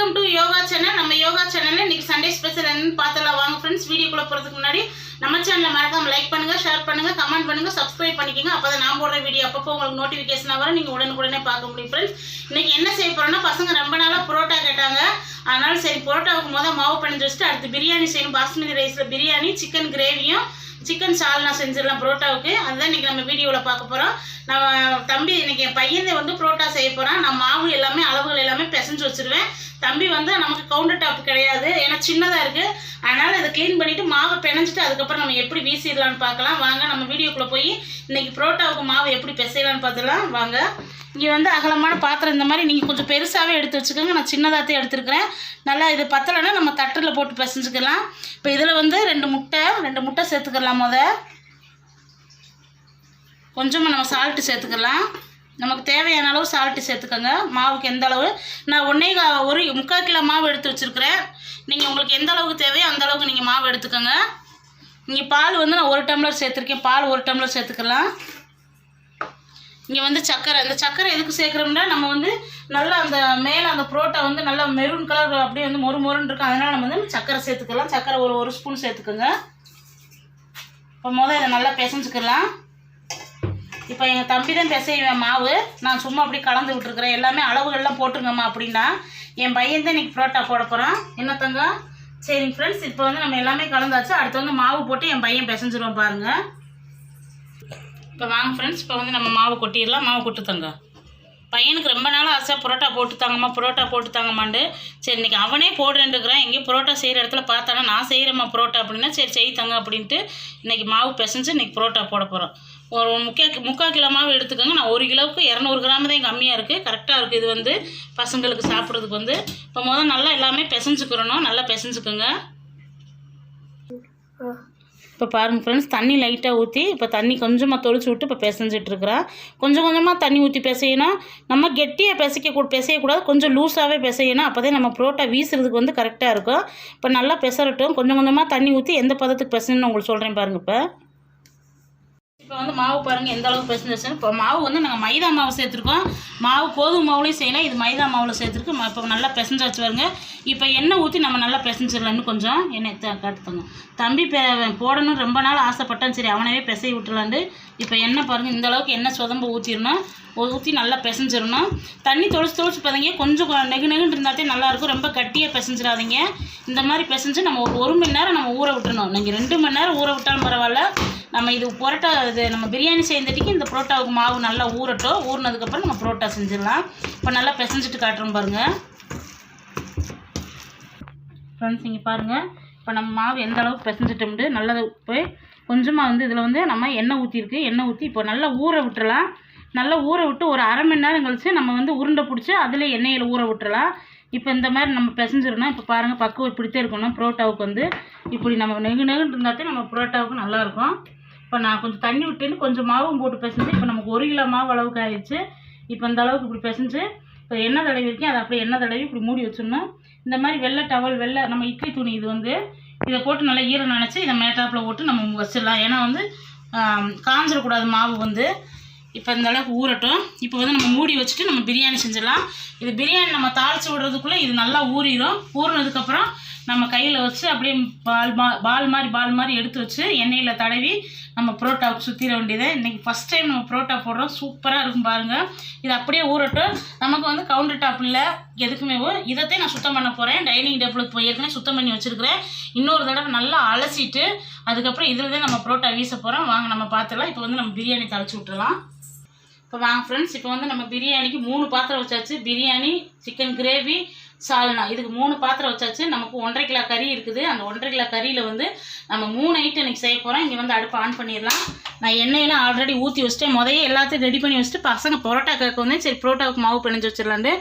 Welcome to yoga channel நம்ம யோகா சேனல்ல இன்னைக்கு சண்டே ஸ்பெஷல் என்னன்னு பார்த்தலாம் வாங்க ஃப்ரெண்ட்ஸ் வீடியோக்குள்ள போறதுக்கு முன்னாடி நம்ம சேனலை மறக்காம லைக் பண்ணுங்க ஷேர் பண்ணுங்க கமெண்ட் பண்ணுங்க சப்ஸ்கிரைப் பண்ணிக்கோங்க. அப்பதான் நான் போடுற வீடியோ அப்பப்போ உங்களுக்கு நோட்டிஃபிகேஷன் வரும். நீங்கள் உடனுக்குடனே பார்க்க முடியும் ஃப்ரெண்ட்ஸ் இன்னைக்கு என்ன செய்ய போறோம்னா பசங்க ரொம்ப நாளாக புரோட்டா கேட்டாங்க. அதனால சரி புரோட்டாவுக்கு முதல் மாவு பண்ணி வச்சுட்டு அடுத்து பிரியாணி செய்யணும். பாஸ்மதி ரைஸில் பிரியாணி சிக்கன் கிரேவியும் சிக்கன் சால்னா செஞ்சிடலாம் புரோட்டாவுக்கு. அதுதான் இன்னைக்கு நம்ம வீடியோவில் பார்க்க போகிறோம் நம்ம தம்பி இன்னைக்கு என் பையன் வந்து புரோட்டா செய்ய போகிறான் நான் மாவு எல்லாமே அளவுகள் எல்லாமே பிசைஞ்சு வச்சிருவேன். தம்பி வந்து நமக்கு கவுண்டர் டாப் கிடையாது. ஏன்னா சின்னதாக இருக்குது அதனால் இதை க்ளீன் பண்ணிவிட்டு மாவை பிணைஞ்சிட்டு அதுக்கப்புறம் நம்ம எப்படி வீசிடலான்னு பார்க்கலாம். வாங்க நம்ம வீடியோக்குள்ளே போய் இன்றைக்கி புரோட்டாவுக்கு மாவு எப்படி பிசையலாம்னு பார்த்துலாம் வாங்க. இங்கே வந்து அகலமான பாத்திரம் இந்த மாதிரி நீங்கள் கொஞ்சம் பெருசாகவே எடுத்து வச்சுக்கோங்க. நான் சின்னதாகத்தே எடுத்துருக்கிறேன். நல்லா இது பத்தலைன்னா நம்ம தட்டில் போட்டு பிசைஞ்சுக்கலாம். இப்போ இதில் வந்து ரெண்டு முட்டை ரெண்டு முட்டை சேர்த்துக்கலாம் முத. கொஞ்சமாக நம்ம சால்ட்டு சேர்த்துக்கலாம். நமக்கு தேவையான அளவு சால்ட்டு சேர்த்துக்கோங்க. மாவுக்கு எந்த அளவு? நான் ஒன்றே ஒரு முக்கால் கிலோ மாவு எடுத்து வச்சுருக்கிறேன். நீங்கள் உங்களுக்கு எந்த அளவுக்கு தேவையோ அந்த அளவுக்கு நீங்கள் மாவு எடுத்துக்கோங்க. இங்கே பால் வந்து நான் ஒரு டம்ளர் சேர்த்துருக்கேன். பால் ஒரு டம்ளர் சேர்த்துக்கலாம். இங்கே வந்து சக்கரை. இந்த சக்கரை எதுக்கு சேர்க்குறோம்னா நம்ம வந்து நல்லா அந்த மேலே அந்த புரோட்டா வந்து நல்லா மெரூன் கலர் அப்படியே வந்து மொறு மொறுன்னு இருக்கும். அதனால் நம்ம வந்து சக்கரை சேர்த்துக்கலாம். சக்கரை ஒரு ஒரு ஸ்பூன் சேர்த்துக்கோங்க. இப்போ முதல்ல இதை நல்லா பிசைஞ்சுக்கலாம். இப்போ எங்கள் தம்பி தான் பிசைவேன் மாவு. நான் சும்மா அப்படி கலந்து விட்டுருக்குறேன். எல்லாமே அளவுகள்லாம் போட்டுருங்கம்மா அப்படின்னா என் பையன் தான் இன்னைக்கு புரோட்டா போட போகிறான் என்ன தங்க? சரிங்க ஃப்ரெண்ட்ஸ் இப்போ வந்து நம்ம எல்லாமே கலந்தாச்சு. அடுத்து வந்து மாவு போட்டு என் பையன் பிசைஞ்சிருவோம் பாருங்கள் இப்போ வாங்க ஃப்ரெண்ட்ஸ் இப்போ வந்து நம்ம மாவு கொட்டிடலாம். மாவு கொட்டுத்தாங்க பையனுக்கு ரொம்ப நாள் ஆசை புரோட்டா போட்டு தாங்கம்மா புரோட்டா போட்டு தாங்கம்மாண்டு சரி இன்றைக்கி அவனே போடுறேன்ட்டுக்கிறேன் எங்கேயும் புரோட்டா செய்கிற இடத்துல பார்த்தானா நான் செய்கிறேம்மா புரோட்டா அப்படின்னா சரி செய் அப்படின்ட்டு இன்றைக்கி மாவு பிசைஞ்சு இன்றைக்கி புரோட்டா போட போகிறோம் ஒரு முக்கால் முக்கால் கிலோ மாவு எடுத்துக்கோங்க. நான் ஒரு கிலோவுக்கு இரநூறு கிராம் தான் கம்மியாக இருக்குது கரெக்டாக இருக்குது இது வந்து பசங்களுக்கு சாப்பிட்றதுக்கு வந்து. இப்போ முதல் நல்லா எல்லாமே பிசைஞ்சுக்கிறணும். நல்லா பிசைஞ்சுக்கோங்க. இப்போ பாருங்கள் ஃப்ரெண்ட்ஸ் தண்ணி லைட்டாக ஊற்றி இப்போ தண்ணி கொஞ்சமாக தொளிச்சு விட்டு இப்போ பிசைஞ்சிட்டு இருக்கிறேன் கொஞ்சம் கொஞ்சமாக தண்ணி ஊற்றி பிசையணும் நம்ம கெட்டியாக பிசைக்க கூ பிசையக்கூடாது. கொஞ்சம் லூஸாகவே பிசையணும் அப்போ தான் நம்ம புரோட்டா வீசுறதுக்கு வந்து கரெக்டாக இருக்கும். இப்போ நல்லா பிசறட்டும். கொஞ்சம் கொஞ்சமாக தண்ணி ஊற்றி எந்த பதத்துக்கு பிசைன்னு உங்களுக்கு சொல்கிறேன் பாருங்கள் இப்போ. இப்போ வந்து மாவு பாருங்கள் எந்த அளவுக்கு பிசைஞ்சிருச்சுன்னு இப்போ மாவு வந்து நாங்கள் மைதா மாவு சேர்த்துருக்கோம். மாவு கோதுமை மாவுலையும் செய்யலாம் இது மைதா மாவில் சேர்த்துருக்கு. இப்போ நல்லா பிசைஞ்சாச்சு வருங்க இப்போ எண்ணெய் ஊற்றி நம்ம நல்லா பிசைஞ்சிடலாம் கொஞ்சம். எண்ணெய் த- தம்பி பெ போடணும்னு ரொம்ப நாள் ஆசைப்பட்டான். சரி அவனவே பிசை விட்டுலாண்டு இப்போ எண்ணெய் பாருங்கள் இந்த அளவுக்கு எண்ணெய் சொதம்பு ஊற்றிடணும் ஊற்றி நல்லா பிசைஞ்சிடணும். தண்ணி தொளிச்சு தொளிச்சு பார்த்தீங்க கொஞ்சம் நெகு நெகுன்னு இருந்தாலே நல்லாயிருக்கும் ரொம்ப கட்டியாக பிசைஞ்சிடாதீங்க. இந்த மாதிரி பிசைஞ்சு நம்ம ஒரு ஒரு மணி நேரம் நம்ம ஊற விட்டுணும் நீங்கள் ரெண்டு மணி நேரம் ஊற விட்டாலும் பரவாயில்ல. நம்ம இது புரோட்டா இது நம்ம பிரியாணி செய்யறதுக்கு இந்த புரோட்டாவுக்கு மாவு நல்லா ஊறட்டும். ஊறினதுக்கப்புறம் நம்ம புரோட்டா செஞ்சிடலாம். இப்போ நல்லா பிசைஞ்சிட்டு காட்டுறோம் பாருங்கள் ஃப்ரெண்ட்ஸ் இங்கே பாருங்கள் இப்போ நம்ம மாவு எந்த அளவுக்கு பிசைஞ்சிட்டோம்ட்டு நல்லது போய் கொஞ்சமாக வந்து இதில் வந்து நம்ம எண்ணெய் ஊற்றிருக்கு எண்ணெய் ஊற்றி இப்போ நல்லா ஊற விட்டுறலாம். நல்லா ஊற விட்டு ஒரு அரை மணி நேரம் கழிச்சு நம்ம வந்து உருண்டை பிடிச்சி அதில் எண்ணெயில் ஊற விட்டுறலாம். இப்போ இந்த மாதிரி நம்ம பிசைஞ்சிடணும். இப்போ பாருங்கள் பக்குவம் இப்படித்தே இருக்கணும் புரோட்டாவுக்கு வந்து. இப்படி நம்ம நெகு நெகுன்னு இருந்தாத்தே நம்ம புரோட்டாவுக்கு நல்லாயிருக்கும் இப்போ நான் கொஞ்சம் தண்ணி விட்டுன்னு கொஞ்சம் மாவும் போட்டு பிசைஞ்சு இப்போ நமக்கு ஒரு கிலோ மாவு அளவுக்கு ஆயிடுச்சு. இப்போ இந்த அளவுக்கு இப்படி பிசைஞ்சு இப்போ எண்ணெய் தடவி இருக்கேன் அதை அப்படியே எண்ணெய் தடவி இப்படி மூடி வச்சிடணும். இந்த மாதிரி வெள்ளை டவல் வெள்ளை நம்ம இட்லி துணி இது வந்து இதை போட்டு நல்லா ஈரம் நினச்சி இதை மேட்டாப்பில் போட்டு நம்ம வச்சிடலாம். ஏன்னா வந்து காஞ்சிடக்கூடாது மாவு வந்து. இப்போ இந்த அளவுக்கு ஊறட்டும். இப்போ வந்து நம்ம மூடி வச்சுட்டு நம்ம பிரியாணி செஞ்சிடலாம். இது பிரியாணி நம்ம தாளித்து விடுறதுக்குள்ளே இது நல்லா ஊறிடும் ஊறினதுக்கப்புறம் நம்ம கையில் வச்சு அப்படியே பால் மா பால் மாதிரி பால் மாதிரி எடுத்து வச்சு எண்ணெயில் தடவி நம்ம புரோட்டாவுக்கு சுற்றிட வேண்டியது. இன்றைக்கி ஃபஸ்ட் டைம் நம்ம புரோட்டா போடுறோம். சூப்பராக இருக்கும் பாருங்கள் இது அப்படியே ஊறட்டும். நமக்கு வந்து கவுண்டர் டாப் இல்லை எதுக்குமே இதைத்தையும் நான் சுத்தம் பண்ண போகிறேன் டைனிங் டேபிளுக்கு போய் ஏற்கனவே சுத்தம் பண்ணி வச்சுருக்கிறேன். இன்னொரு தடவை நல்லா அலசிட்டு அதுக்கப்புறம் இதில் தான் நம்ம புரோட்டா வீச போகிறோம் வாங்க நம்ம பார்த்துலாம் இப்போ வந்து நம்ம பிரியாணி தழைச்சி விட்டுலாம் இப்போ வாங்க ஃப்ரெண்ட்ஸ் இப்போ வந்து நம்ம பிரியாணிக்கு மூணு பாத்திரம் வச்சாச்சு. Biryani chicken gravy salna. இதுக்கு மூணு பாத்திரம் வச்சாச்சு. நமக்கு ஒன்றரை கிலோ கறி இருக்குது. அந்த ஒன்றரை கிலோ கறியில் வந்து நம்ம மூணு ஐட்டம் இன்னைக்கு செய்ய போகிறோம் இங்கே வந்து அடுப்பு ஆன் பண்ணிடலாம். நான் எண்ணெயெல்லாம் ஆல்ரெடி ஊற்றி வச்சுட்டேன். முதையே எல்லாத்தையும் ரெடி பண்ணி வச்சுட்டு பசங்க பரோட்டா கேட்க வந்து சரி பரோட்டாவுக்கு மாவு பிணைஞ்சு வச்சிடலான்ட்டு.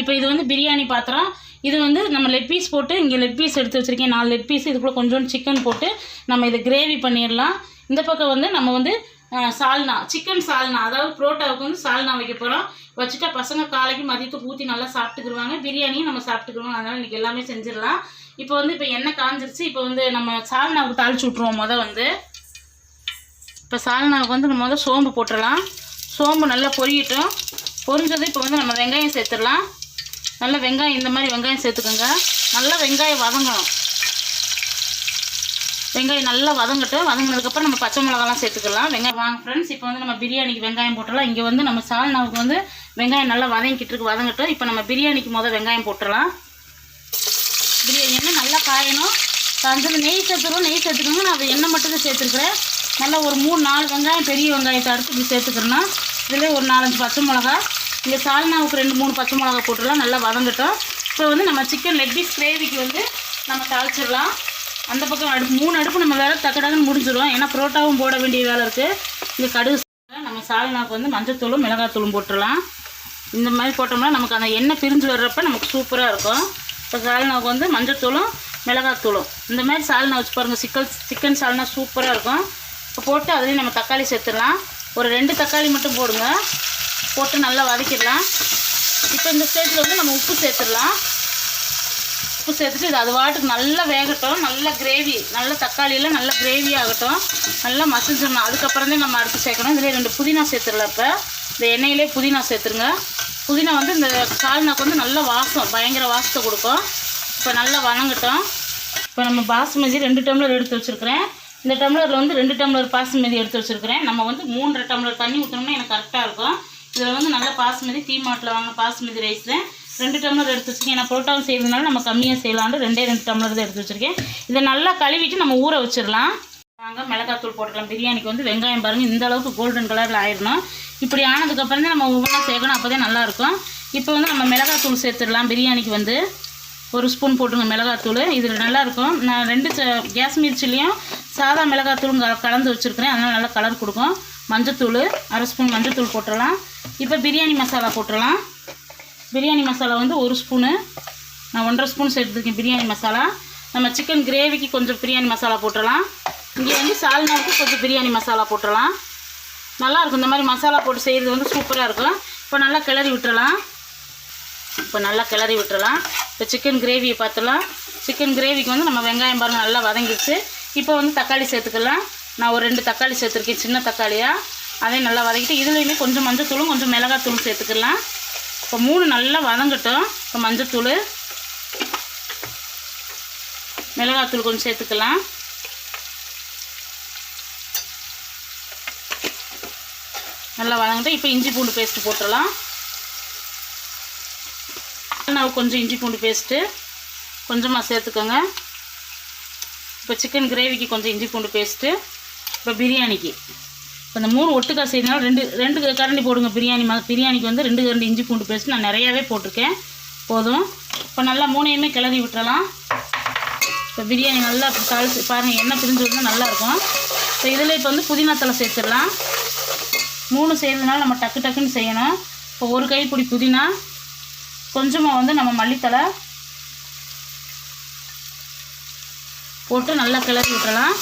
இப்போ இது வந்து பிரியாணி பாத்திரம். இது வந்து நம்ம லெக் பீஸ் போட்டு இங்கே லெக் பீஸ் எடுத்து வச்சுருக்கேன். நாலு லெக் பீஸ் இதுக்குள்ளே கொஞ்சோண்டு சிக்கன் போட்டு நம்ம இதை கிரேவி பண்ணிடலாம். இந்த பக்கம் வந்து நம்ம வந்து சால்னா சிக்கன் சால்னா அதாவது புரோட்டாவுக்கு வந்து சால்னா வைக்க போகிறோம் வச்சுட்டா பசங்க காலைக்கு மதியத்துக்கு ஊற்றி நல்லா சாப்பிட்டுக்குருவாங்க. பிரியாணியும் நம்ம சாப்பிட்டுக்குருவோம். அதனால் இன்றைக்கி எல்லாமே செஞ்சிடலாம். இப்போ வந்து இப்போ எண்ணெய் காஞ்சிருச்சு. இப்போ வந்து நம்ம சால்னாவுக்கு தாளிச்சு விட்ருவோம் மொதல் வந்து. இப்போ சால்னாவுக்கு வந்து நம்ம வந்து சோம்பு போட்டுடலாம். சோம்பு நல்லா பொரியட்டும். பொரிஞ்சது இப்போ வந்து நம்ம வெங்காயம் சேர்த்துடலாம். நல்ல வெங்காயம் இந்த மாதிரி வெங்காயம் சேர்த்துக்கோங்க. நல்லா வெங்காயம் வதங்கணும். வெங்காயம் நல்லா வதங்கட்டும். வதங்கினதுக்கப்புறம் நம்ம பச்சை மிளகாலாம் சேர்த்துக்கலாம். வெங்காயம் வாங்க ஃப்ரெண்ட்ஸ் இப்போ வந்து நம்ம பிரியாணிக்கு வெங்காயம் போட்டுடலாம். இங்கே வந்து நம்ம சால்னாவுக்கு வந்து வெங்காயம் நல்லா வதங்கிட்டு இருக்கு வதங்கட்டும். இப்போ நம்ம பிரியாணிக்கு முதல் வெங்காயம் போட்டுடலாம். பிரியாணி எண்ணெய் நல்லா காயணும். வந்து நெய் சேர்த்துக்கணும் நெய் சேர்த்துக்கோங்க நான் அது எண்ணெய் மட்டும் சேர்த்துருக்குறேன். நல்லா ஒரு மூணு நாலு வெங்காயம் பெரிய வெங்காயத்தை அறுத்து இப்படி சேர்த்துக்கிறேன்னா இதில் ஒரு நாலஞ்சு பச்சை மிளகா இங்கே சால்னாவுக்கு ரெண்டு மூணு பச்சை மிளகா போட்டுடலாம். நல்லா வதங்கட்டும். இப்போ வந்து நம்ம சிக்கன் லெக் பீஸ் கிரேவிக்கு வந்து நம்ம தாளிச்சிடலாம். அந்த பக்கம் அடுப்பு மூணு அடுப்பு நம்ம வேலை டக்கு டக்குன்னு முடிஞ்சிடும் ஏன்னா புரோட்டாவும் போட வேண்டிய வேலை இருக்குது இந்த கடுகு நம்ம சால்னாவுக்கு வந்து மஞ்சத்தூளும் மிளகாத்தூளும் போட்டுடலாம். இந்த மாதிரி போட்டோம்னா நமக்கு அந்த எண்ணெய் பிரிஞ்சு வர்றப்ப நமக்கு சூப்பராக இருக்கும். இப்போ சால்னாவுக்கு வந்து மஞ்சத்தூளும் மிளகாத்தூளும். இந்த மாதிரி சால்னா வச்சு பாருங்கள் சிக்கல் சிக்கன் சால்னா சூப்பராக இருக்கும். இப்போ போட்டு அதுலேயும் நம்ம தக்காளி சேர்த்துடலாம். ஒரு ரெண்டு தக்காளி மட்டும் போடுங்க. போட்டு நல்லா வதக்கிடலாம். இப்போ இந்த ஸ்டேஜில் வந்து நம்ம உப்பு சேர்த்துடலாம். உப்பு சேர்த்துட்டு இது அது வாட்டுக்கு நல்லா வேகட்டும். நல்ல கிரேவி நல்ல தக்காளியில் நல்ல கிரேவி ஆகட்டும். நல்லா மசிஞ்சிடணும். அதுக்கப்புறந்தே நம்ம அடுத்து சேர்க்கணும். இதில் ரெண்டு புதினா சேர்த்துடலாம் இப்போ. இந்த எண்ணெயிலே புதினா சேர்த்துருங்க. புதினா வந்து இந்த சால்னாக்கு வந்து நல்ல வாசம் பயங்கர வாசத்தை கொடுக்கும். இப்போ நல்லா வணங்கட்டும். இப்போ நம்ம பாசுமதி ரெண்டு டம்ளர் எடுத்து வச்சுருக்கிறேன். இந்த டம்ளரில் வந்து ரெண்டு டம்ளர் பாசுமதி எடுத்து வச்சுருக்கிறேன். நம்ம வந்து மூன்றரை டம்ளர் தண்ணி ஊற்றணும்னா எனக்கு கரெக்டாக இருக்கும். இதில் வந்து நல்ல பாசுமதி டீ மாட்டில் வாங்க பாசுமதி ரைஸ் ரெண்டு டம்ளர் எடுத்து வச்சுருக்கேன். ஏன்னா புரோட்டாவும் செய்யறதுனால நம்ம கம்மியாக செய்யலான்னு ரெண்டே ரெண்டு டம்ளர் தான் எடுத்து வச்சுருக்கேன். இதை நல்லா கழுவிட்டு நம்ம ஊற வச்சிடலாம். வாங்க மிளகாத்தூள் போட்டுக்கலாம். பிரியாணிக்கு வந்து வெங்காயம் பாருங்கள் இந்த அளவுக்கு கோல்டன் கலரில் ஆயிடணும். இப்படி ஆனதுக்கப்புறம் தான் நம்ம ஒவ்வொன்றா சேர்க்கணும். அப்போ தான் நல்லாயிருக்கும் இப்போ வந்து நம்ம மிளகாத்தூள் சேர்த்துடலாம். பிரியாணிக்கு வந்து ஒரு ஸ்பூன் போட்டுருங்க மிளகாத்தூள் இதில் நல்லாயிருக்கும் நான் ரெண்டு ச- கேஸ் மிர்ச்சிலையும் சாதா மிளகாத்தூளும் கலந்து வச்சுருக்கிறேன். அதனால் நல்லா கலர் கொடுக்கும். மஞ்சத்தூள் அரை ஸ்பூன் மஞ்சத்தூள் போட்டுடலாம். இப்போ பிரியாணி மசாலா போட்டுடலாம். பிரியாணி மசாலா வந்து ஒரு ஸ்பூனு. நான் ஒன்றரை ஸ்பூன் சேர்த்துருக்கேன் பிரியாணி மசாலா. நம்ம சிக்கன் கிரேவிக்கு கொஞ்சம் பிரியாணி மசாலா போட்டுடலாம் இங்கே வந்து சால்னாவுக்கு கொஞ்சம் பிரியாணி மசாலா போட்டுடலாம் நல்லாயிருக்கும் இந்த மாதிரி மசாலா போட்டு செய்கிறது வந்து சூப்பராக இருக்கும். இப்போ நல்லா கிளறி விட்டுறலாம். இப்போ நல்லா கிளறி விட்டுறலாம். இப்போ சிக்கன் கிரேவியை பார்த்துலாம் சிக்கன் கிரேவிக்கு வந்து நம்ம வெங்காயம் பாருங்கள் நல்லா வதங்கிடுச்சு. இப்போ வந்து தக்காளி சேர்த்துக்கலாம். நான் ஒரு ரெண்டு தக்காளி சேர்த்துருக்கேன் சின்ன தக்காளியாக அதையும் நல்லா வதக்கிட்டு இதுலேயுமே கொஞ்சம் மஞ்சத்தூளும் கொஞ்சம் மிளகாத்தூளும் சேர்த்துக்கலாம். இப்போ மூணு நல்லா வதங்கட்டும். இப்போ மஞ்சத்தூள் மிளகாத்தூள் கொஞ்சம் சேர்த்துக்கலாம். நல்லா வதங்கிட்டு இப்போ இஞ்சி பூண்டு பேஸ்ட்டு போட்டுடலாம். நான் கொஞ்சம் இஞ்சி பூண்டு பேஸ்ட்டு கொஞ்சமாக சேர்த்துக்கோங்க. இப்போ சிக்கன் கிரேவிக்கு கொஞ்சம் இஞ்சி பூண்டு பேஸ்ட்டு. இப்போ பிரியாணிக்கு. இப்போ இந்த மூணு ஒட்டுக்கா செய்யறதுனால ரெண்டு ரெண்டு கரண்டி போடுங்க. பிரியாணி ம பிரியாணிக்கு வந்து ரெண்டு கரண்டி இஞ்சி பூண்டு பேஸ்ட் நான் நிறையாவே போட்டிருக்கேன். போதும். இப்போ நல்லா மூணையுமே கிளறி விட்டுறலாம். இப்போ பிரியாணி நல்லா தாளிச்சு பாருங்கள் எண்ணெய் பிரிஞ்சு வந்தால் நல்லாயிருக்கும். இப்போ இதில் இப்போ வந்து புதினா தலை சேர்த்துடலாம். மூணு செய்கிறதுனால நம்ம டக்கு டக்குன்னு செய்யணும். இப்போ ஒரு கைப்பிடி புதினா கொஞ்சமாக வந்து நம்ம மல்லித்தலை போட்டு நல்லா கிளறி விட்டுறலாம்.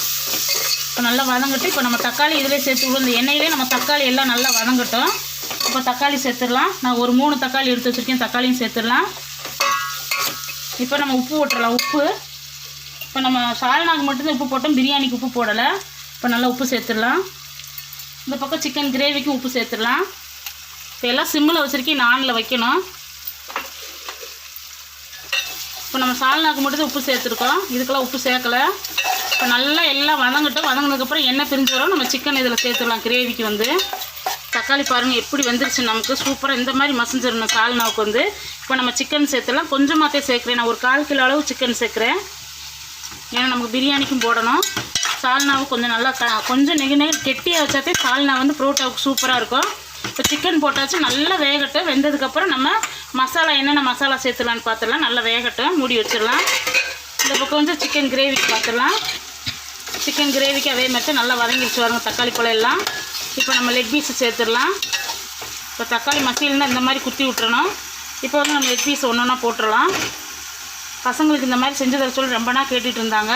இப்போ நல்லா வதங்கட்டும். இப்போ நம்ம தக்காளி இதிலே சேர்த்து விடுவோம். இந்த எண்ணெயிலே நம்ம தக்காளி எல்லாம் நல்லா வதங்கட்டும். இப்போ தக்காளி சேர்த்துடலாம். நான் ஒரு மூணு தக்காளி எடுத்து வச்சுருக்கேன். தக்காளியும் சேர்த்துடலாம். இப்போ நம்ம உப்பு போட்டுடலாம் உப்பு. இப்போ நம்ம சால்னாக்கு மட்டும்தான் உப்பு போட்டோம். பிரியாணிக்கு உப்பு போடலை. இப்போ நல்லா உப்பு சேர்த்துடலாம். இந்த பக்கம் சிக்கன் கிரேவிக்கும் உப்பு சேர்த்துடலாம். இப்போ எல்லாம் சிம்மில் வச்சுருக்கேன். நானில் வைக்கணும். இப்போ நம்ம சால்னாக்கு மட்டும் உப்பு சேர்த்துருக்கோம். இதுக்கெல்லாம் உப்பு சேர்க்கல. இப்போ நல்லா எல்லாம் வதங்கட்டும். வதங்கினதுக்கப்புறம் எண்ணெய் பிரிஞ்சு வரும். நம்ம சிக்கன் இதில் சேர்த்துடலாம். கிரேவிக்கு வந்து. தக்காளி பாருங்கள் எப்படி வந்துருச்சு நமக்கு. சூப்பராக இந்த மாதிரி மசஞ்சிடணும் சால்னாவுக்கு வந்து. இப்போ நம்ம சிக்கன் சேர்த்துலாம் கொஞ்சமாகத்தே சேர்க்குறேன். நான் ஒரு கால் கிலோ அளவு சிக்கன் சேர்க்குறேன். ஏன்னா நமக்கு பிரியாணிக்கும் போடணும். சால்னாவும் கொஞ்சம் நல்லா க கொஞ்சம் நெகு நெகு கெட்டியாக வச்சாத்தே சால்னா வந்து புரோட்டாவுக்கு சூப்பராக இருக்கும். இப்போ சிக்கன் போட்டாச்சு நல்லா வேகட்டும். வெந்ததுக்கப்புறம் நம்ம மசாலா என்னென்ன மசாலா சேர்த்துலான்னு பார்த்துடலாம். நல்லா வேகட்டும். மூடி வச்சிடலாம். இந்த பக்கம் வந்து சிக்கன் கிரேவிக்கு பார்த்துடலாம். சிக்கன் கிரேவிக்கு அதே மாதிரி நல்லா வதங்கிடுச்சு வருங்க தக்காளி குழையெல்லாம் இப்போ நம்ம லெக் பீஸு சேர்த்துடலாம். இப்போ தக்காளி மசியல்னா இந்த மாதிரி குத்தி விட்டுறணும். இப்போ வந்து நம்ம லெக் பீஸ் ஒன்று ஒன்றா போட்டுடலாம். பசங்களுக்கு இந்த மாதிரி செஞ்சு தர சொல்லி ரொம்ப நாள் கேட்டுட்டு இருந்தாங்க.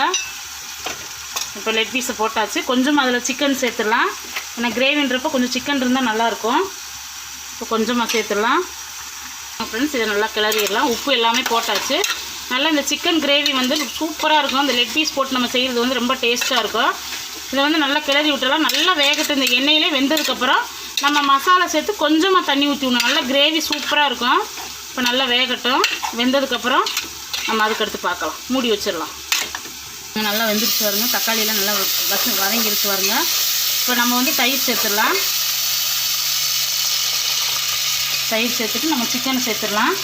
இப்போ லெக் பீஸை போட்டாச்சு. கொஞ்சம் அதில் சிக்கன் சேர்த்துடலாம். ஏன்னா கிரேவின்றப்போ கொஞ்சம் சிக்கன் இருந்தால் நல்லாயிருக்கும். இப்போ கொஞ்சமாக சேர்த்துடலாம். ஃப்ரெண்ட்ஸ் இதை நல்லா கிளறிடலாம். உப்பு எல்லாமே போட்டாச்சு. நல்லா இந்த சிக்கன் கிரேவி வந்து சூப்பராக இருக்கும். இந்த லெக் பீஸ் போட்டு நம்ம செய்கிறது வந்து ரொம்ப டேஸ்ட்டாக இருக்கும். இதை வந்து நல்லா கிளறி விட்டுறலாம் நல்லா வேகட்டும். இந்த எண்ணெயிலே வெந்ததுக்கப்புறம் நம்ம மசாலா சேர்த்து கொஞ்சமாக தண்ணி ஊற்றி விடணும். நல்லா கிரேவி சூப்பராக இருக்கும். இப்போ நல்லா வேகட்டும். வெந்ததுக்கப்புறம் நம்ம அதுக்கடுத்து பார்க்கலாம். மூடி வச்சிடலாம். நல்லா வெந்துருச்சு வருங்க தக்காளியெல்லாம் நல்லா வச வதங்கிருச்சு வருங்க இப்போ நம்ம வந்து தயிர் சேர்த்துடலாம். தயிர் சேர்த்துட்டு நம்ம சிக்கனை சேர்த்துடலாம்.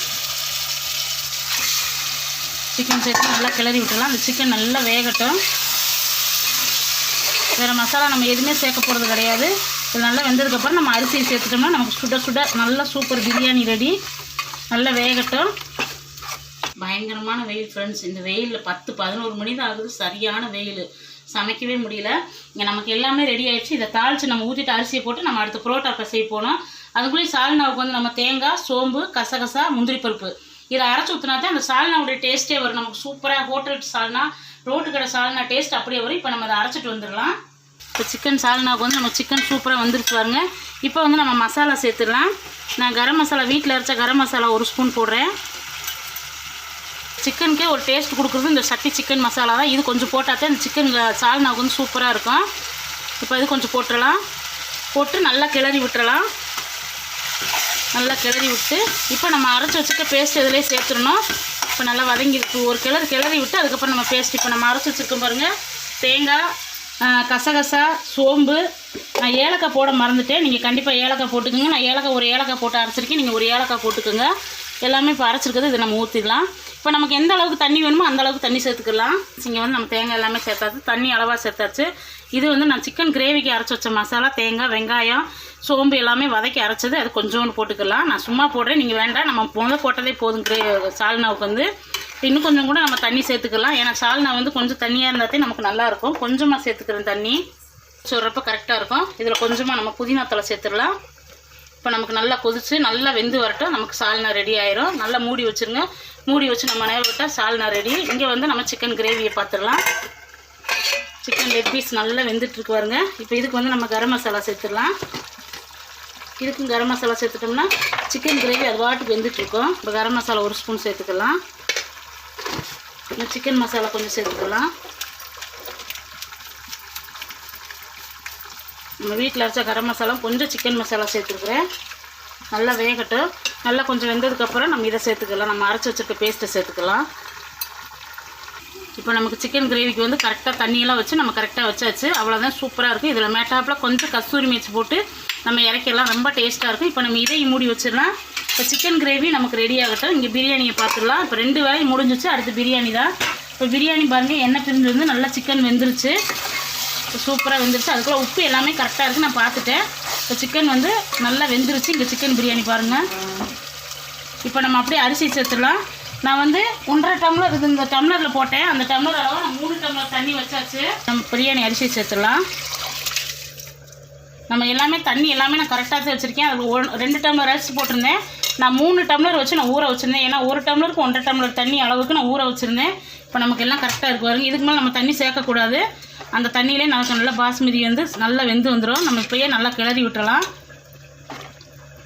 சிக்கன் சேர்த்து நல்லா கிளறி விட்டுடலாம். அந்த சிக்கன் நல்லா வேகட்டும். வேறு மசாலா நம்ம எதுவுமே சேர்க்க போகிறது கிடையாது. இது நல்லா வெந்ததுக்கப்புறம் நம்ம அரிசியை சேர்த்துட்டோம்னா நமக்கு சுட சுட நல்லா சூப்பர் பிரியாணி ரெடி நல்லா வேகட்டும். பயங்கரமான வெயில் ஃப்ரெண்ட்ஸ் இந்த வெயிலில் பத்து பதினோரு மணி தான் ஆகுது. சரியான வெயில். சமைக்கவே முடியல. இங்கே நமக்கு எல்லாமே ரெடி ஆயிடுச்சு. இதை தாளித்து நம்ம ஊற்றிட்டு அரிசியை போட்டு நம்ம அடுத்து புரோட்டா செய்ய போனோம். அதுக்குள்ளேயும் சால்னாவுக்கு வந்து நம்ம தேங்காய் சோம்பு கசகசா முந்திரி பருப்பு. இதை அரைச்சி ஊற்றினா தான் அந்த சால்னாவுடைய டேஸ்ட்டே வரும். நமக்கு சூப்பராக ஹோட்டல் சால்னா ரோட்டு கடை சால்னா டேஸ்ட் அப்படியே வரும். இப்போ நம்ம அதை அரைச்சிட்டு வந்துடலாம். இப்போ சிக்கன் சால்னாவுக்கு வந்து நம்ம சிக்கன் சூப்பராக வந்துருச்சு பாருங்க. இப்போ வந்து நம்ம மசாலா சேர்த்துடலாம். நான் கரம் மசாலா வீட்டில் அரைச்ச கரம் மசாலா ஒரு ஸ்பூன் போடுறேன். சிக்கனுக்கே ஒரு டேஸ்ட் கொடுக்குறது இந்த சட்டி சிக்கன் மசாலா தான். இது கொஞ்சம் போட்டால் தான் இந்த சிக்கன் சால்னாவுக்கு வந்து சூப்பராக இருக்கும். இப்போ இது கொஞ்சம் போட்டுடலாம் போட்டு நல்லா கிளறி விட்டுறலாம். நல்லா கிளறி விட்டு இப்போ நம்ம அரைச்சி வச்சுக்க பேஸ்ட் இதிலே சேர்த்துடணும். இப்போ நல்லா வதங்கிருக்கு ஒரு கிளறு கிளறி விட்டு அதுக்கப்புறம் நம்ம பேஸ்ட் இப்போ நம்ம அரைச்சி வச்சுருக்கோம் பாருங்கள் தேங்காய் கசகசா சோம்பு நான் ஏலக்காய் போட மறந்துட்டேன். நீங்கள் கண்டிப்பாக ஏலக்காய் போட்டுக்கோங்க. நான் ஏலக்காய் ஒரு ஏலக்காய் போட்டு அரைச்சிருக்கேன். நீங்கள் ஒரு ஏலக்காய் போட்டுக்கோங்க. எல்லாமே இப்போ அரைச்சிருக்கிறது இதை நம்ம ஊற்றிடலாம் இப்போ நமக்கு எந்த அளவுக்கு தண்ணி வேணுமோ அந்த அளவுக்கு தண்ணி சேர்த்துக்கலாம். இங்கே வந்து நம்ம தேங்காய் எல்லாமே சேர்த்தாச்சு. தண்ணி அளவாக சேர்த்தாச்சு. இது வந்து நான் சிக்கன் கிரேவிக்கு அரைச்சி வச்ச மசாலா தேங்காய் வெங்காயம் சோம்பு எல்லாமே வதக்கி அரைச்சது அது கொஞ்சோண்டு போட்டுக்கலாம். நான் சும்மா போடுறேன் நீங்கள் வேண்டாம். நம்ம முதல்ல போட்டதே போதும் சால்னாவுக்கு வந்து. இன்னும் கொஞ்சம் கூட நம்ம தண்ணி சேர்த்துக்கலாம். ஏன்னா சால்னா வந்து கொஞ்சம் தண்ணியாக இருந்தாலே நமக்கு நல்லாயிருக்கும் கொஞ்சமாக சேர்த்துக்கிறேன் தண்ணி சொல்கிறப்ப கரெக்டாக இருக்கும். இதில் கொஞ்சமாக நம்ம புதினா தலை சேர்த்துடலாம். இப்போ நமக்கு நல்லா கொதிச்சு நல்லா வெந்து வரட்டும். நமக்கு சால்னா ரெடி ஆயிரும். நல்லா மூடி வச்சுருங்க. மூடி வச்சு நம்ம நேரம் விட்டால் சால்னா ரெடி இங்கே வந்து நம்ம சிக்கன் கிரேவியை பார்த்துடலாம் சிக்கன் லெக் பீஸ் நல்லா வெந்துட்டுருக்கு பாருங்க. இப்போ இதுக்கு வந்து நம்ம கரம் மசாலா சேர்த்துடலாம். இதுக்கும் கரம் மசாலா சேர்த்துட்டோம்னா சிக்கன் கிரேவி அது வாட்டுக்கு வெந்துட்டுருக்கோம். இப்போ கரம் மசாலா ஒரு ஸ்பூன் சேர்த்துக்கலாம். இன்னும் சிக்கன் மசாலா கொஞ்சம் சேர்த்துக்கலாம். நம்ம வீட்டில் அரைச்ச கரம் மசாலா கொஞ்சம் சிக்கன் மசாலா சேர்த்துருக்குறேன். நல்லா வேகட்டும். நல்லா கொஞ்சம் வெந்ததுக்கப்புறம் நம்ம இதை சேர்த்துக்கலாம். நம்ம அரைச்சி வச்சிருக்க பேஸ்ட்டை சேர்த்துக்கலாம். இப்போ நமக்கு சிக்கன் கிரேவிக்கு வந்து கரெக்டாக தண்ணியெல்லாம் வச்சு நம்ம கரெக்டாக வச்சாச்சு. அவ்வளோதான் சூப்பராக இருக்கும். இதில் மேட்டாப்பில் கொஞ்சம் கஸ்தூரி மேய்ச்சி போட்டு நம்ம இறக்கிடலாம். ரொம்ப டேஸ்ட்டாக இருக்கும். இப்போ நம்ம இதையும் மூடி வச்சிடலாம். இப்போ சிக்கன் கிரேவி நமக்கு ரெடி ஆகட்டும். இங்கே பிரியாணியை பார்த்துடலாம். இப்போ ரெண்டு வேலையும் முடிஞ்சிச்சு. அடுத்து பிரியாணி தான். இப்போ பிரியாணி பாருங்கள் எண்ணெய் பிரிஞ்சு வந்து நல்லா சிக்கன் வெந்துருச்சு. இப்போ சூப்பராக வெந்துருச்சு. அதுக்குள்ள உப்பு எல்லாமே கரெக்டாக இருக்குது நான் பார்த்துட்டேன். இப்போ சிக்கன் வந்து நல்லா வெந்துருச்சு. இங்கே சிக்கன் பிரியாணி பாருங்கள் இப்போ நம்ம அப்படியே அரிசி சேர்த்துடலாம். நான் வந்து ஒன்றரை டம்ளர் இது இந்த டம்ளரில் போட்டேன். அந்த டம்ளர் அளவு நான் மூணு டம்ளர் தண்ணி வச்சாச்சு. நம்ம பிரியாணி அரிசி சேர்த்துடலாம். நம்ம எல்லாமே தண்ணி எல்லாமே நான் கரெக்டாக தான் வச்சுருக்கேன். அதில் ஒன் ரெண்டு டம்ளர் அரிசி போட்டிருந்தேன். நான் மூணு டம்ளர் வச்சு நான் ஊற வச்சுருந்தேன். ஏன்னா ஒரு டம்ளருக்கு ஒன்றரை டம்ளர் தண்ணி அளவுக்கு நான் ஊற வச்சுருந்தேன். இப்போ நமக்கு எல்லாம் கரெக்டாக இருக்கு பாருங்க. இதுக்கு மேலே நம்ம தண்ணி சேர்க்கக்கூடாது. அந்த தண்ணியிலே நமக்கு நல்லா பாஸ்மதி வந்து நல்லா வெந்து வந்துடும் நம்ம இப்போயே நல்லா கிளறி விட்டுறலாம்.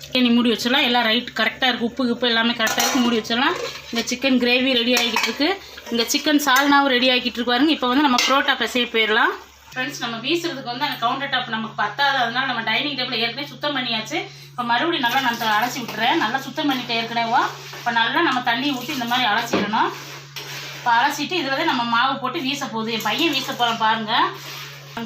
சிக்கன் மூடி வச்சிடலாம். எல்லாம் ரைட் கரெக்டாக இருக்குது உப்பு உப்பு எல்லாமே கரெக்டாக இருக்குது மூடி வச்சிடலாம். இந்த சிக்கன் கிரேவி ரெடி ஆகிக்கிட்டு இருக்குது இங்கே சிக்கன் சால்னாவும் ரெடி ஆகிக்கிட்டு இருக்கு பாருங்க. இப்போ வந்து நம்ம புரோட்டா பிசைய போயிடலாம். ஃப்ரெண்ட்ஸ் நம்ம வீசுறதுக்கு வந்து அந்த கவுண்டர் டாப் நமக்கு பத்தாது. அதனால நம்ம டைனிங் டேபிள் ஏற்கனவே சுத்தம் பண்ணியாச்சு. இப்போ மறுபடியும் நல்லா நான் த- அலசி விட்டுறேன். நல்லா சுத்தம் பண்ணிட்டு ஏற்கனவே இப்போ நல்லா நம்ம தண்ணி ஊற்றி இந்த மாதிரி அலசிடணும். இப்போ அலசிட்டு இதில் தான் நம்ம மாவு போட்டு வீச போகுது. என் பையன் வீச போகிறோம் பாருங்கள்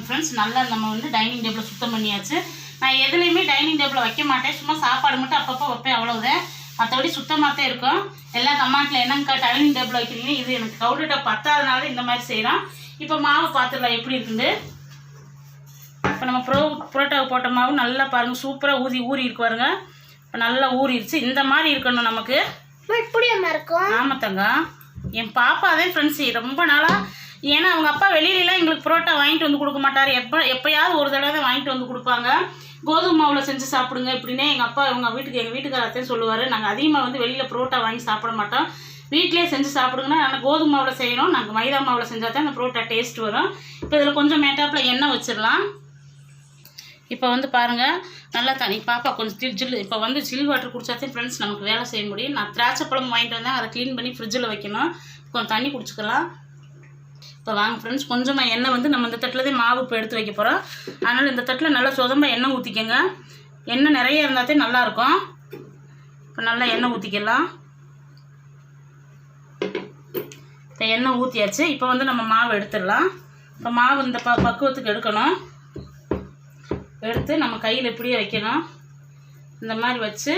ஃப்ரெண்ட்ஸ் நல்லா நம்ம வந்து டைனிங் டேபிளை சுத்தம் பண்ணியாச்சு. நான் எதுலேயுமே டைனிங் டேபிளை வைக்க மாட்டேன். சும்மா சாப்பாடு மட்டும் அப்பப்போ வைப்பேன் அவ்வளோதான் மற்றபடி சுத்தமாக தான் இருக்கும். எல்லா கமாண்டில் என்னங்கக்கா டைனிங் டேபிள் வைக்கிறீங்க இது எனக்கு கவுண்டர் டாப் பத்தாதனால இந்த மாதிரி செய்கிறோம் இப்போ மாவு பார்த்துடலாம் எப்படி இருக்குது? இப்போ நம்ம ப்ரோ புரோட்டாவை போட்ட மாவு நல்லா பாருங்கள் சூப்பராக ஊதி ஊறி இருக்கு பாருங்க. இப்போ நல்லா ஊறிடுச்சு இந்த மாதிரி இருக்கணும் நமக்கு. இப்படி இருக்கும்? ஆமாம் தங்கம் என் பாப்பா அதே ஃப்ரெண்ட்ஸ் ரொம்ப நாளாக ஏன்னா அவங்க அப்பா வெளியிலலாம் எங்களுக்கு புரோட்டா வாங்கிட்டு வந்து கொடுக்க மாட்டார். எப்போ எப்போயாவது ஒரு தடவை தான் வாங்கிட்டு வந்து கொடுப்பாங்க. கோதுமை மாவில் செஞ்சு சாப்பிடுங்க இப்படின்னே எங்கள் அப்பா எங்கள் வீட்டுக்கு எங்கள் வீட்டுக்காரத்தையும் சொல்லுவார். நாங்கள் அதிகமாக வந்து வெளியில் புரோட்டா வாங்கி சாப்பிட மாட்டோம். வீட்டிலே செஞ்சு சாப்பிடுங்கன்னா ஆனால் கோதுமை மாவில் செய்யணும். நாங்கள் மைதா மாவில் செஞ்சால் தான் அந்த புரோட்டா டேஸ்ட் வரும். இப்போ இதில் கொஞ்சம் மேட்டாப்பில் எண்ணெய் வச்சிடலாம். இப்போ வந்து பாருங்கள் நல்லா தண்ணி பாப்பா கொஞ்சம் ஜில் ஜில் இப்போ வந்து ஜில் வாட்டர் குடிச்சாதே ஃப்ரெண்ட்ஸ் நமக்கு வேலை செய்ய முடியும். நான் திராட்சை பழம் வாங்கிட்டு வந்தேன். அதை க்ளீன் பண்ணி ஃப்ரிட்ஜில் வைக்கணும். கொஞ்சம் தண்ணி குடிச்சிக்கலாம். இப்போ வாங்க ஃப்ரெண்ட்ஸ் கொஞ்சமாக எண்ணெய் வந்து நம்ம இந்த தட்டில் தான் மாவு இப்போ எடுத்து வைக்க போகிறோம் அதனால் இந்த தட்டில் நல்லா சொதமாக எண்ணெய் ஊற்றிக்கங்க எண்ணெய் நிறைய இருந்தால் தான் நல்லாயிருக்கும் இப்போ நல்லா எண்ணெய் ஊற்றிக்கலாம் இப்போ எண்ணெய் ஊற்றியாச்சு இப்போ வந்து நம்ம மாவு எடுத்துடலாம். இப்போ மாவு இந்த ப பக்குவத்துக்கு எடுக்கணும். எடுத்து நம்ம கையில் இப்படியே வைக்கணும். இந்த மாதிரி வச்சு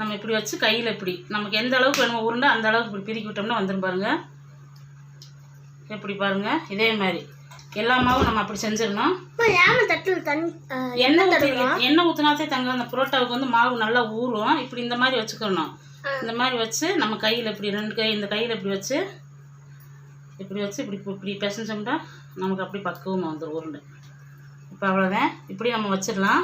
நம்ம இப்படி வச்சு கையில் இப்படி. நமக்கு எந்த அளவுக்கு வேணுமோ உருண்டை அந்த அளவுக்கு இப்படி பிரிக்கி விட்டோம்னா வந்துடும் பாருங்க. எப்படி பாருங்க? இதே மாதிரி. எல்லா மாவும் நம்ம அப்படி செஞ்சிடணும். எண்ணெய் ஊற்றி எண்ணெய் ஊற்றினாதே தங்க அந்த புரோட்டாவுக்கு வந்து மாவு நல்லா ஊறும். இப்படி இந்த மாதிரி வச்சுக்கணும். இந்த மாதிரி வச்சு நம்ம கையில் இப்படி ரெண்டு கை இந்த கையில் இப்படி வச்சு இப்படி வச்சு இப்படி இப்படி பிசைஞ்சோம்னா நமக்கு அப்படி பக்குவமாக வந்துடும் உருண்டை. இப்போ அவ்வளோதான் இப்படி நம்ம வச்சிடலாம்.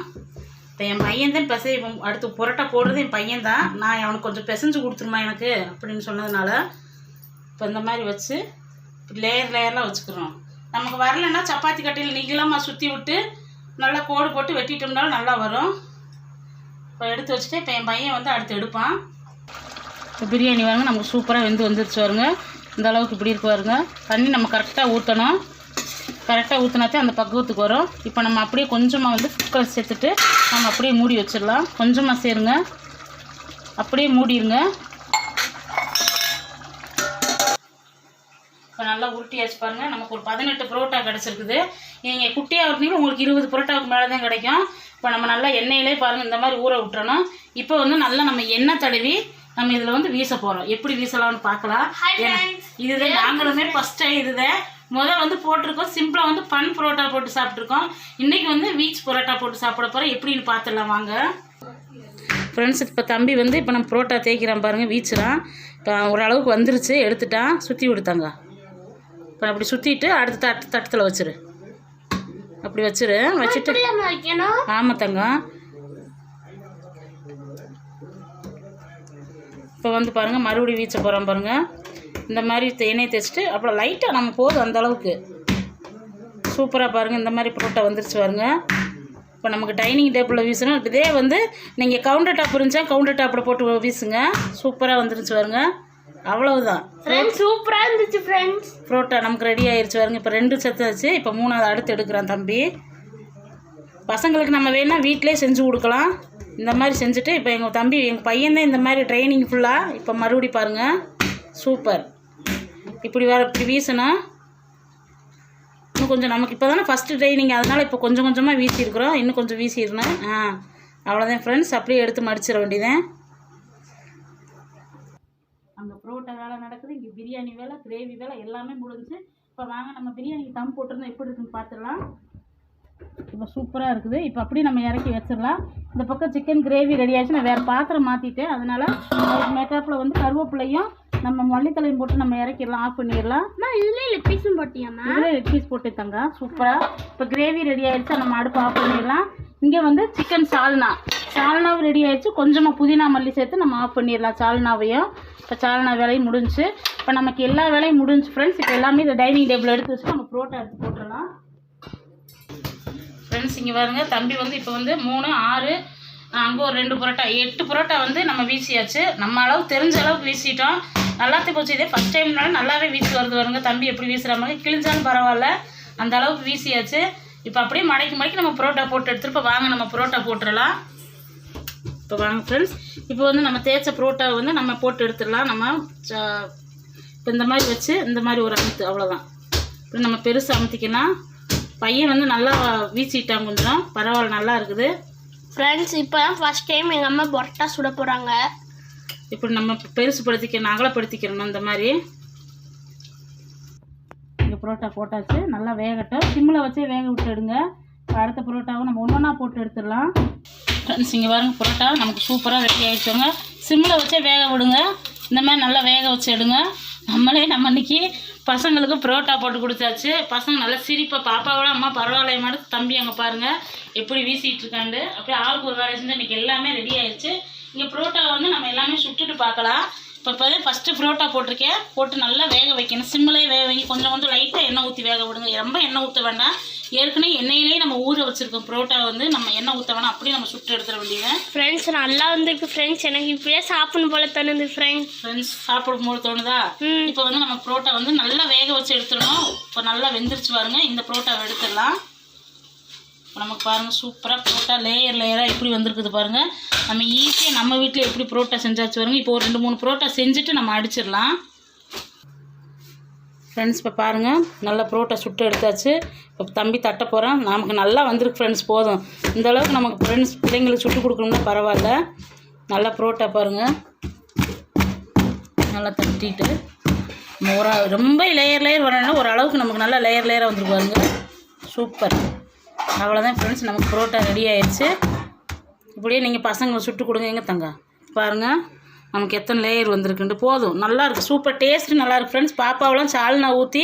இப்போ என் பையன் தான் பிசை அடுத்து புரோட்டா போடுறது என் பையன் தான். நான் அவனுக்கு கொஞ்சம் பிசைஞ்சு கொடுத்துருமா எனக்கு? அப்படின்னு சொன்னதுனால இப்போ இந்த மாதிரி வச்சு இப்படி லேயர் லேயர்லாம் வச்சுக்கிறோம். நமக்கு வரலைன்னா சப்பாத்தி கட்டையில் நீளமாக சுற்றி விட்டு நல்லா கோடு போட்டு வெட்டிட்டோம்னாலும் நல்லா வரும். இப்போ எடுத்து வச்சுட்டு இப்போ என் பையன் வந்து அடுத்து எடுப்பான். இப்போ பிரியாணி வாங்க நமக்கு சூப்பராக வெந்து வந்துருச்சு வருங்க இந்த அளவுக்கு இப்படி இருக்கு பாருங்க. தண்ணி நம்ம கரெக்டாக ஊற்றணும் கரெக்டாக ஊற்றினாத்தே அந்த பக்குவத்துக்கு வரும். இப்போ நம்ம அப்படியே கொஞ்சமாக வந்து குக்கர் சேர்த்துட்டு நம்ம அப்படியே மூடி வச்சிடலாம். கொஞ்சமாக சேருங்க. அப்படியே மூடிடுங்க இப்போ நல்லா உருட்டியாச்சு பாருங்க. நமக்கு ஒரு பதினெட்டு புரோட்டா கிடச்சிருக்குது. நீங்கள் குட்டியாக இருந்தீங்க உங்களுக்கு இருபது புரோட்டாவுக்கு மேலே தான் கிடைக்கும். இப்போ நம்ம நல்லா எண்ணெயிலே பாருங்கள் இந்த மாதிரி ஊற விட்டுறணும். இப்போ வந்து நல்லா நம்ம எண்ணெய் தடவி நம்ம இதில் வந்து வீச போகிறோம் எப்படி வீசலாம்னு பார்க்கலாம். இதுதான் நாங்களுமே ஃபஸ்ட் டைம் இதுதான் முதல் வந்து போட்டிருக்கோம். சிம்பிளாக வந்து பன் புரோட்டா போட்டு சாப்பிட்ருக்கோம் இன்றைக்கி வந்து வீச் புரோட்டா போட்டு சாப்பிட போகிறோம் எப்படின்னு பார்த்துடலாம் வாங்க. ஃப்ரெண்ட்ஸ் இப்போ தம்பி வந்து இப்போ நம்ம புரோட்டா தேய்க்கிறான் பாருங்கள் வீச்சுறான். இப்போ ஓரளவுக்கு வந்துருச்சு எடுத்துட்டான் சுற்றி விடுத்தாங்க. இப்போ அப்படி சுற்றிட்டு அடுத்த தட்டு தட்டத்தில் வச்சிரு. அப்படி வச்சிரு வச்சுட்டு ஆமாம் தங்கம். இப்போ வந்து பாருங்கள் மறுபடியும் வீச்ச போகிறோம் பாருங்கள் இந்த மாதிரி எண்ணெய் தேய்ச்சிட்டு அப்புறம் லைட்டாக நம்ம போதும் அந்த அளவுக்கு. சூப்பராக பாருங்கள் இந்த மாதிரி புரோட்டா வந்துருச்சு பாருங்க. இப்போ நமக்கு டைனிங் டேபிளில் வீசணும். இதே வந்து நீங்கள் கவுண்டர் டாப் இருந்துச்சா கவுண்டர் டாப்பில் போட்டு வீசுங்க. சூப்பராக வந்துருச்சு பாருங்க. அவ்வளவுதான். ஃப்ரெண்ட்ஸ் சூப்பரா இருந்துச்சு ஃப்ரெண்ட்ஸ் புரோட்டா நமக்கு ரெடி ஆயிருச்சு பாருங்க. இப்போ ரெண்டு செத்தாச்சு இப்போ மூணாவது அடுத்து எடுக்கிறான் தம்பி. பசங்களுக்கு நம்ம வேணால் வீட்டிலே செஞ்சு கொடுக்கலாம். இந்த மாதிரி செஞ்சுட்டு இப்போ எங்கள் தம்பி எங்கள் பையன் தான் இந்த மாதிரி ட்ரைனிங் ஃபுல்லாக இப்போ மறுபடி பாருங்கள் சூப்பர் இப்படி வேறு இப்படி வீசணும். இன்னும் கொஞ்சம் நமக்கு இப்போ தானே ஃபஸ்ட்டு ட்ரைனிங் அதனால் இப்போ கொஞ்சம் கொஞ்சமாக வீசியிருக்கிறோம். இன்னும் கொஞ்சம் வீசிடணும். ஆ அவ்வளோதான் ஃப்ரெண்ட்ஸ் அப்படியே எடுத்து மடிச்சிட வேண்டியதேன் அங்கே புரோட்டா வேலை நடக்குது. இங்கே பிரியாணி வேலை கிரேவி வேலை எல்லாமே முடிஞ்சு இப்போ வாங்க நம்ம பிரியாணிக்கு தம் போட்டிருந்தோம். எப்படி இருக்குன்னு பார்த்துடலாம். இப்போ சூப்பராக இருக்குது. இப்போ அப்படியே நம்ம இறக்கி வச்சிடலாம். இந்த பக்கம் சிக்கன் கிரேவி ரெடி ஆயிடுச்சு. நான் வேறு பாத்திரம் மாற்றிட்டேன் அதனால் மேக்கப்பில் வந்து கருவேப்பிலையும் நம்ம மல்லித்தலையும் போட்டு நம்ம இறக்கிடலாம். ஆஃப் பண்ணிடலாம். இதுலயே லெக் பீஸும் போட்டியாம்மா? இதில் ரெட் பீஸ் போட்டு தங்க சூப்பராக இப்போ கிரேவி ரெடி ஆயிடுச்சு. நம்ம அடுப்பு ஆஃப் பண்ணிடலாம். இங்கே வந்து சிக்கன் சால்னா. சால்னாவும் ரெடி ஆயிடுச்சு. கொஞ்சமாக புதினா மல்லி சேர்த்து நம்ம ஆஃப் பண்ணிடலாம் சால்னாவையும். இப்போ சால்னா வேலையும் முடிஞ்சுச்சு இப்போ நமக்கு எல்லா வேலையும் முடிஞ்சு ஃப்ரெண்ட்ஸ் இப்போ எல்லாமே இந்த டைனிங் டேபிள் எடுத்து வச்சு நம்ம புரோட்டா எடுத்து போட்டுடலாம். ஃப்ரெண்ட்ஸ் இங்கே பாருங்க. தம்பி வந்து இப்போ வந்து மூணு ஆறு அங்கே ஒரு ரெண்டு புரோட்டா எட்டு புரோட்டா வந்து நம்ம வீசியாச்சு. நம்ம அளவு தெரிஞ்ச அளவுக்கு வீசிட்டோம். நல்லாத்தையும் போச்சு. இதே ஃபஸ்ட் டைம்னாலும் நல்லாவே வீசி வருது வருங்க தம்பி எப்படி வீசுகிற மாதிரி கிழிஞ்சாலும் பரவாயில்ல. அந்த அளவுக்கு வீசியாச்சு. இப்போ அப்படியே மடைக்கு மடைக்கு நம்ம புரோட்டா போட்டு எடுத்துகிட்டு இப்போ வாங்க நம்ம புரோட்டா போட்டுடலாம். இப்போ வாங்க ஃப்ரெண்ட்ஸ் இப்போ வந்து நம்ம தேய்ச்ச புரோட்டாவை வந்து நம்ம போட்டு எடுத்துடலாம். நம்ம இப்போ இந்த மாதிரி வச்சு இந்த மாதிரி ஒரு அமுத்து. அவ்வளோதான் இப்போ நம்ம பெருசு அமுத்திக்கலாம். பையன் வந்து நல்லா வீசிட்டான் கொஞ்சம். பரவாயில்ல நல்லா இருக்குது. ஃப்ரெண்ட்ஸ் இப்போ தான் ஃபர்ஸ்ட் டைம் எங்கள் அம்மா பொரோட்டா சுட போகிறாங்க இப்படி நம்ம பெருசுப்படுத்திக்கணும் அகலப்படுத்திக்கிறணும் இந்த மாதிரி? இங்கே புரோட்டா போட்டாச்சு நல்லா வேகட்டும். சிம்மில் வச்சே வேக விட்டு எடுங்க. இப்ப அடுத்த புரோட்டாவும் நம்ம ஒன்று ஒன்றா போட்டு எடுத்துடலாம். ஃப்ரெண்ட்ஸ் இங்கே பாருங்க புரோட்டா நமக்கு சூப்பராக ரெடி ஆகிடுச்சோங்க சிம்மில் வச்சே வேக விடுங்க. இந்த மாதிரி நல்லா வேக வச்சு எடுங்க. நம்மளே நம்ம இன்னைக்கு பசங்களுக்கு புரோட்டா போட்டு கொடுத்தாச்சு. பசங்க நல்லா சிரிப்பா பாப்பாவோட அம்மா பரவாயில்ல மாதிரி தம்பி அங்கே பாருங்கள் எப்படி வீசிட்டு இருக்காண்டு. அப்படியே ஆளுக்கு ஒரு வேலை செஞ்சு இன்றைக்கி எல்லாமே ரெடி ஆயிடுச்சு இங்கே புரோட்டாவை வந்து நம்ம எல்லாமே சுட்டுட்டு பார்க்கலாம். இப்போ இப்போ ஃபஸ்ட்டு புரோட்டா போட்டிருக்கேன். போட்டு நல்லா வேக வைக்கணும். சிம்மிலே வேக வைங்க. கொஞ்சம் கொஞ்சம் லைட்டாக எண்ணெய் ஊற்றி வேக விடுங்க. ரொம்ப எண்ணெய் ஊற்ற வேண்டாம். ஏற்கனவே எண்ணெயிலே நம்ம ஊற வச்சுருக்கோம். புரோட்டா வந்து நம்ம எண்ணெய் ஊற்ற வேணாம் அப்படியே நம்ம சுட்டு எடுத்துட வேண்டியது. ஃப்ரெண்ட்ஸ் நல்லா வந்திருக்கு ஃப்ரெண்ட்ஸ் எனக்கு இப்படியே சாப்பிடணும் போல தோணுது ஃப்ரெண்ட்ஸ் ஃப்ரெண்ட்ஸ் சாப்பிடும் போது தோணுதா. இப்போ வந்து நம்ம புரோட்டா வந்து நல்லா வேக வச்சு எடுத்துடணும். இப்போ நல்லா வெந்துருச்சு பாருங்க. இந்த புரோட்டாவை எடுத்துடலாம். இப்போ நமக்கு பாருங்கள் சூப்பராக புரோட்டா லேயர் லேயராக எப்படி வந்திருக்குது பாருங்கள் நம்ம ஈஸியாக நம்ம வீட்டில் எப்படி புரோட்டா செஞ்சாச்சு பாருங்க. இப்போ ஒரு ரெண்டு மூணு புரோட்டா செஞ்சுட்டு நம்ம அடிச்சிடலாம். ஃப்ரெண்ட்ஸ் இப்போ பாருங்கள் நல்லா புரோட்டா சுட்டு எடுத்தாச்சு. இப்போ தம்பி தட்ட போகிறேன் நமக்கு நல்லா வந்திருக்கு ஃப்ரெண்ட்ஸ் போதும். இந்த அளவுக்கு நமக்கு ஃப்ரெண்ட்ஸ் பிள்ளைங்களுக்கு சுட்டு கொடுக்கணும்னா பரவாயில்ல. நல்லா புரோட்டா பாருங்கள் நல்லா தட்டிட்டு. நம்ம ஒரு ரொம்ப லேயர் லேயர் வரணும்னா ஓரளவுக்கு நமக்கு நல்லா லேயர் லேயராக வந்துருக்கு பாருங்க. சூப்பர் அவ்வளோதான் ஃப்ரெண்ட்ஸ் நமக்கு புரோட்டா ரெடி ஆயிடுச்சு இப்படியே நீங்கள் பசங்களுக்கு சுட்டு கொடுங்க எங்கே தங்க? பாருங்கள் நமக்கு எத்தனை லேயர் வந்திருக்குன்ட்டு போதும். நல்லா இருக்கு. சூப்பர் டேஸ்ட்டு நல்லா இருக்கு ஃப்ரெண்ட்ஸ் பாப்பாவெல்லாம் சால்னா ஊற்றி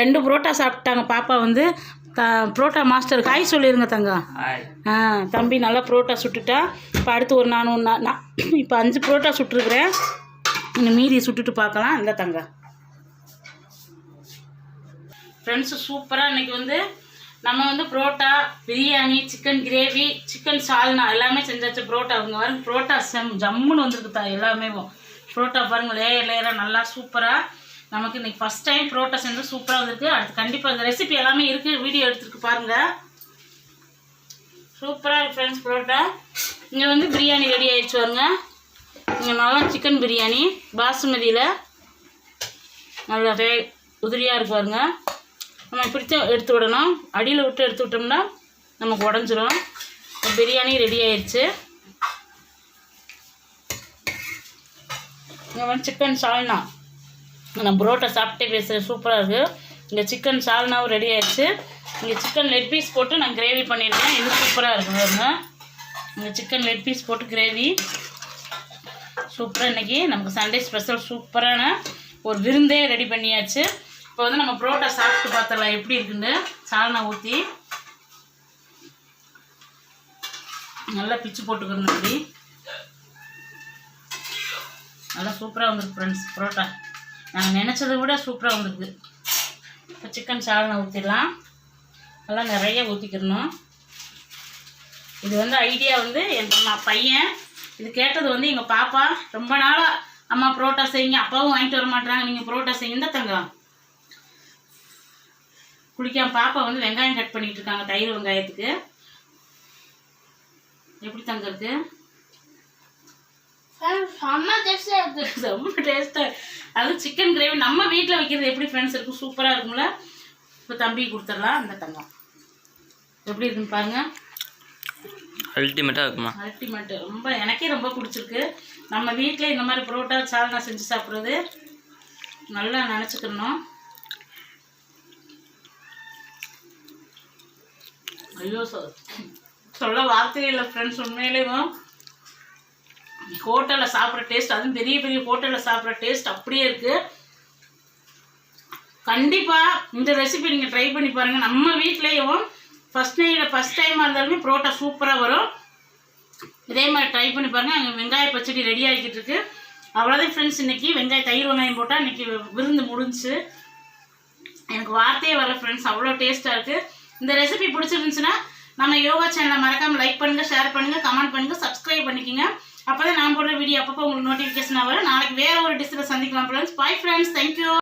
ரெண்டு புரோட்டா சாப்பிட்டாங்க. பாப்பா வந்து த புரோட்டா மாஸ்டர் காய் சொல்லிடுங்க தங்க. ஆ தம்பி நல்லா புரோட்டா சுட்டுட்டா. இப்போ அடுத்து ஒரு நான் ஒன்று நான் இப்போ அஞ்சு புரோட்டா சுட்டுருக்குறேன். இன்னும் மீதி சுட்டுட்டு பார்க்கலாம் இந்த தங்க. ஃப்ரெண்ட்ஸு சூப்பராக இன்னைக்கு வந்து நம்ம வந்து parotta biryani chicken gravy chicken salna எல்லாமே செஞ்சாச்சு புரோட்டா. அவங்க பாருங்க புரோட்டா செம் ஜம்முன்னு வந்துருக்குதா எல்லாமே புரோட்டா பாருங்க லேயர் லேயராக நல்லா சூப்பராக நமக்கு இன்னைக்கு ஃபஸ்ட் டைம் புரோட்டா செஞ்சு சூப்பராக வந்திருக்கு. அடுத்து கண்டிப்பாக இந்த ரெசிபி எல்லாமே இருக்குது வீடியோ எடுத்துருக்கு பாருங்கள் சூப்பராக இருக்கு ஃப்ரெண்ட்ஸ் புரோட்டா. இங்கே வந்து பிரியாணி ரெடி ஆகிடுச்சு வருங்க இங்கே நல்லா சிக்கன் பிரியாணி பாசுமதியில் நல்லா ரே உதிரியாக இருக்கு பாருங்க. நம்ம இப்படித்தான் எடுத்து விடணும். அடியில் விட்டு எடுத்து விட்டோம்னா நமக்கு உடஞ்சிரும். பிரியாணி ரெடி ஆயிடுச்சு இங்கே வந்து சிக்கன் சால்னா நான் புரோட்டா சாப்பிட்டே பேசுகிறேன் சூப்பராக இருக்குது இங்கே சிக்கன் சால்னாவும் ரெடி ஆயிடுச்சு இங்கே சிக்கன் லெக் பீஸ் போட்டு நான் கிரேவி பண்ணியிருக்கேன். இது சூப்பராக இருக்கும் பாருங்க. இங்கே சிக்கன் லெக் பீஸ் போட்டு கிரேவி சூப்பராக இன்னைக்கு நமக்கு சண்டே ஸ்பெஷல் சூப்பரான ஒரு விருந்தே ரெடி பண்ணியாச்சு. இப்போ வந்து நம்ம புரோட்டா சாப்பிட்டு பார்த்துடலாம். எப்படி இருக்குன்னு? சால்னா ஊற்றி நல்லா பிச்சு போட்டுக்கணும் இப்படி நல்லா சூப்பராக வந்திருக்கு ஃப்ரெண்ட்ஸ் புரோட்டா. நாங்கள் நினச்சதை விட சூப்பராக வந்திருக்கு. இப்போ சிக்கன் சால்னா ஊற்றிடலாம் நல்லா நிறைய ஊற்றிக்கிறணும் இது வந்து ஐடியா வந்து என் பையன். இது கேட்டது வந்து எங்கள் பாப்பா ரொம்ப நாளாக அம்மா புரோட்டா செய்யுங்க அப்பாவும் வாங்கிட்டு வர மாட்டாங்க நீங்கள் புரோட்டா செய்யுங்க. தங்கம். குளிக்காம பாப்பா வந்து வெங்காயம் கட் பண்ணிட்டு இருக்காங்க தயிர் வெங்காயத்துக்கு. எப்படி தங்க இருக்கு? செம்ம டேஸ்டாக இருக்குது ரொம்ப டேஸ்ட்டாக அது சிக்கன் கிரேவி நம்ம வீட்டில் வைக்கிறது எப்படி ஃப்ரெண்ட்ஸ் இருக்கும்? சூப்பராக இருக்கும்ல? இப்போ தம்பி கொடுத்துடலாம் இந்த தங்கம். எப்படி இருக்குன்னு பாருங்க. அல்டிமேட்டாக இருக்குமா? அல்டிமேட் ரொம்ப எனக்கே ரொம்ப பிடிச்சிருக்கு. நம்ம வீட்டில் இந்த மாதிரி புரோட்டா சால்னா செஞ்சு சாப்பிட்றது. நல்லா நினச்சிக்கணும். ஐயோ சொல்ல வார்த்தையே இல்லை ஃப்ரெண்ட்ஸ் உண்மையிலேயும் ஹோட்டலில் சாப்பிட்ற டேஸ்ட் அதுவும் பெரிய பெரிய ஹோட்டலில் சாப்பிட்ற டேஸ்ட் அப்படியே இருக்குது கண்டிப்பாக இந்த ரெசிபி நீங்கள் ட்ரை பண்ணி பாருங்கள் நம்ம வீட்லேயும் ஃபஸ்ட் நைட்டில் ஃபஸ்ட் டைமாக இருந்தாலுமே புரோட்டா சூப்பராக வரும். இதே மாதிரி ட்ரை பண்ணி பாருங்கள் அங்கே வெங்காய பச்சடி ரெடி ஆகிக்கிட்டு இருக்கு. அவ்வளோதான் ஃப்ரெண்ட்ஸ் இன்றைக்கி வெங்காய தயிர் வெங்காயம் போட்டால் இன்னைக்கு விருந்து முடிஞ்சுச்சு எனக்கு வார்த்தையே வரல ஃப்ரெண்ட்ஸ் அவ்வளோ டேஸ்ட்டாக இருக்குது இந்த ரெசிபி பிடிச்சிருந்துச்சுன்னா நம்ம யோகா சேனலை மறக்காமல் லைக் பண்ணுங்கள் ஷேர் பண்ணுங்கள் கமெண்ட் பண்ணுங்கள் சப்ஸ்கிரைப் பண்ணிக்கோங்க. அப்போ தான் நான் போடுற வீடியோ அப்பப்போ உங்களுக்கு நோட்டிஃபிகேஷன் வரும். நாளைக்கு வேறு ஒரு டிஷ்ஷில் சந்திக்கலாம் ஃப்ரெண்ட்ஸ் பாய் ஃப்ரெண்ட்ஸ் தேங்க்யூ